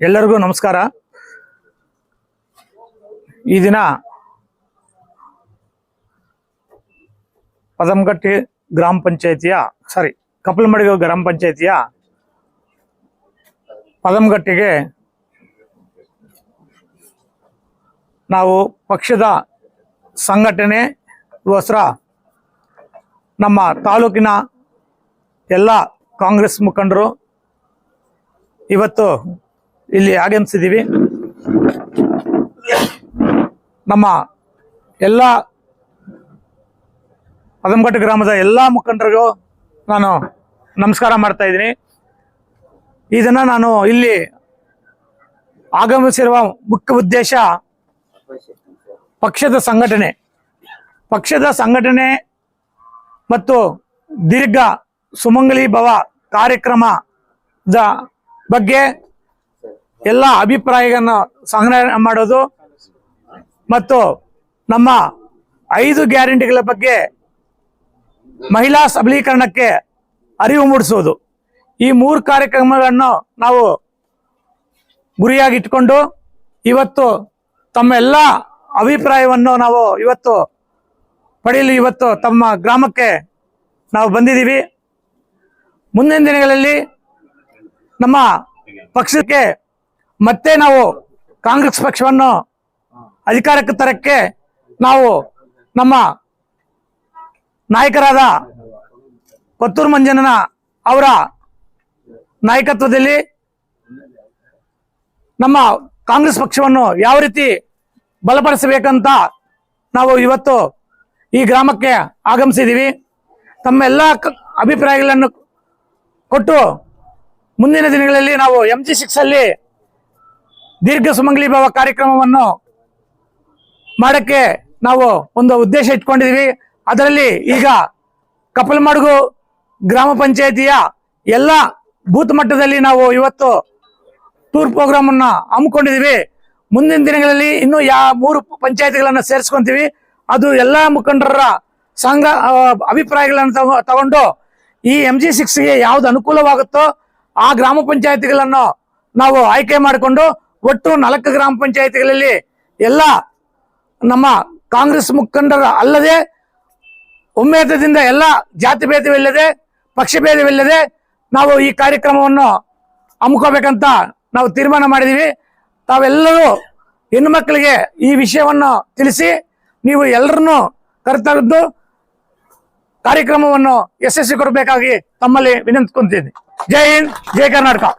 ಎಲ್ಲರಿಗೂ ನಮಸ್ಕಾರ. ಈ ದಿನ ಪದಮಗಟ್ಟಿ ಗ್ರಾಮ ಪಂಚಾಯತಿಯ ಸಾರಿ ಕಪ್ಪಲಮಡಿಗ ಗ್ರಾಮ ಪಂಚಾಯತಿಯ ಪದಮಗಟ್ಟಿಗೆ ನಾವು ಪಕ್ಷದ ಸಂಘಟನೆ ಗೋಸ್ಕರ ನಮ್ಮ ತಾಲೂಕಿನ ಎಲ್ಲ ಕಾಂಗ್ರೆಸ್ ಮುಖಂಡರು ಇವತ್ತು ಇಲ್ಲಿ ಆಗಮಿಸಿದ್ದೀವಿ. ನಮ್ಮ ಎಲ್ಲ ಪದಂಘಟ್ಟ ಗ್ರಾಮದ ಎಲ್ಲ ಮುಖಂಡರಿಗೂ ನಾನು ನಮಸ್ಕಾರ ಮಾಡ್ತಾ ಇದ್ದೀನಿ. ಇದನ್ನು ನಾನು ಇಲ್ಲಿ ಆಗಮಿಸಿರುವ ಮುಖ್ಯ ಉದ್ದೇಶ ಪಕ್ಷದ ಸಂಘಟನೆ. ಪಕ್ಷದ ಸಂಘಟನೆ ಮತ್ತು ದೀರ್ಘ ಸುಮಂಗಲಿ ಭವ ಕಾರ್ಯಕ್ರಮದ ಬಗ್ಗೆ ಎಲ್ಲ ಅಭಿಪ್ರಾಯಗಳನ್ನು ಸಂಗ್ರಹ ಮಾಡೋದು ಮತ್ತು ನಮ್ಮ ಐದು ಗ್ಯಾರಂಟಿಗಳ ಬಗ್ಗೆ ಮಹಿಳಾ ಸಬಲೀಕರಣಕ್ಕೆ ಅರಿವು ಮೂಡಿಸುವುದು. ಈ ಮೂರು ಕಾರ್ಯಕ್ರಮಗಳನ್ನು ನಾವು ಗುರಿಯಾಗಿಟ್ಟುಕೊಂಡು ಇವತ್ತು ತಮ್ಮ ಎಲ್ಲ ಅಭಿಪ್ರಾಯವನ್ನು ನಾವು ಇವತ್ತು ಪಡೆಯಲು ಇವತ್ತು ತಮ್ಮ ಗ್ರಾಮಕ್ಕೆ ನಾವು ಬಂದಿದ್ದೀವಿ. ಮುಂದಿನ ದಿನಗಳಲ್ಲಿ ನಮ್ಮ ಪಕ್ಷಕ್ಕೆ ಮತ್ತೆ ನಾವು ಕಾಂಗ್ರೆಸ್ ಪಕ್ಷವನ್ನು ಅಧಿಕಾರಕ್ಕೆ ತರಕ್ಕೆ ನಾವು ನಮ್ಮ ನಾಯಕರಾದ ಪತ್ತೂರು ಮಂಜನನ ಅವರ ನಾಯಕತ್ವದಲ್ಲಿ ನಮ್ಮ ಕಾಂಗ್ರೆಸ್ ಪಕ್ಷವನ್ನು ಯಾವ ರೀತಿ ಬಲಪಡಿಸಬೇಕಂತ ನಾವು ಇವತ್ತು ಈ ಗ್ರಾಮಕ್ಕೆ ಆಗಮಿಸಿದ್ದೀವಿ. ತಮ್ಮ ಎಲ್ಲ ಕ- ಅಭಿಪ್ರಾಯಗಳನ್ನು ಕೊಟ್ಟು ಮುಂದಿನ ದಿನಗಳಲ್ಲಿ ನಾವು ಎಂ ಜಿ ಸಿಕ್ಸ್ ಅಲ್ಲಿ ದೀರ್ಘ ಸುಮಂಗಲಿ ಭಾವ ಕಾರ್ಯಕ್ರಮವನ್ನು ಮಾಡಕ್ಕೆ ನಾವು ಒಂದು ಉದ್ದೇಶ ಇಟ್ಕೊಂಡಿದ್ದೀವಿ ಅದರಲ್ಲಿ ಈಗ ಕಪಲ್ಮಡುಗು ಗ್ರಾಮ ಪಂಚಾಯತಿಯ ಎಲ್ಲ ಬೂತ್ ಮಟ್ಟದಲ್ಲಿ ನಾವು ಇವತ್ತು ಟೂರ್ ಪ್ರೋಗ್ರಾಮ್ ಅನ್ನ ಹಮ್ಮಿಕೊಂಡಿದೀವಿ. ಮುಂದಿನ ದಿನಗಳಲ್ಲಿ ಇನ್ನೂ ಯಾ ಮೂರು ಪಂಚಾಯತಿಗಳನ್ನು ಸೇರಿಸ್ಕೊಂತೀವಿ. ಅದು ಎಲ್ಲ ಮುಖಂಡರ ಸಂಘ ಅಭಿಪ್ರಾಯಗಳನ್ನು ತಗೊ- ತಗೊಂಡು ಈ ಎಂ ಜಿ ಸಿಕ್ಸ್ಗೆ ಯಾವ್ದು ಅನುಕೂಲವಾಗುತ್ತೋ ಆ ಗ್ರಾಮ ಪಂಚಾಯತಿಗಳನ್ನು ನಾವು ಆಯ್ಕೆ ಮಾಡಿಕೊಂಡು ಒಟ್ಟು ನಾಲ್ಕು ಗ್ರಾಮ ಪಂಚಾಯಿತಿಗಳಲ್ಲಿ ಎಲ್ಲ ನಮ್ಮ ಕಾಂಗ್ರೆಸ್ ಮುಖಂಡರ ಅಲ್ಲದೆ ಒಮ್ಮೇತದಿಂದ ಎಲ್ಲ ಜಾತಿ ಭೇದವಿಲ್ಲದೆ, ಪಕ್ಷ ಭೇದವಿಲ್ಲದೆ ನಾವು ಈ ಕಾರ್ಯಕ್ರಮವನ್ನು ಹಮ್ಮಿಕೋಬೇಕಂತ ನಾವು ತೀರ್ಮಾನ ಮಾಡಿದ್ದೀವಿ ತಾವೆಲ್ಲರೂ ಹೆಣ್ಣು ಮಕ್ಕಳಿಗೆ ಈ ವಿಷಯವನ್ನು ತಿಳಿಸಿ, ನೀವು ಎಲ್ಲರನ್ನೂ ಕರೆತರದ್ದು ಕಾರ್ಯಕ್ರಮವನ್ನು ಯಶಸ್ವಿ ಕೊಡಬೇಕಾಗಿ ತಮ್ಮಲ್ಲಿ ವಿನಂತಿಸ್ಕೊಂತೀನಿ ಜೈ ಹಿಂದ್, ಜೈ ಕರ್ನಾಟಕ.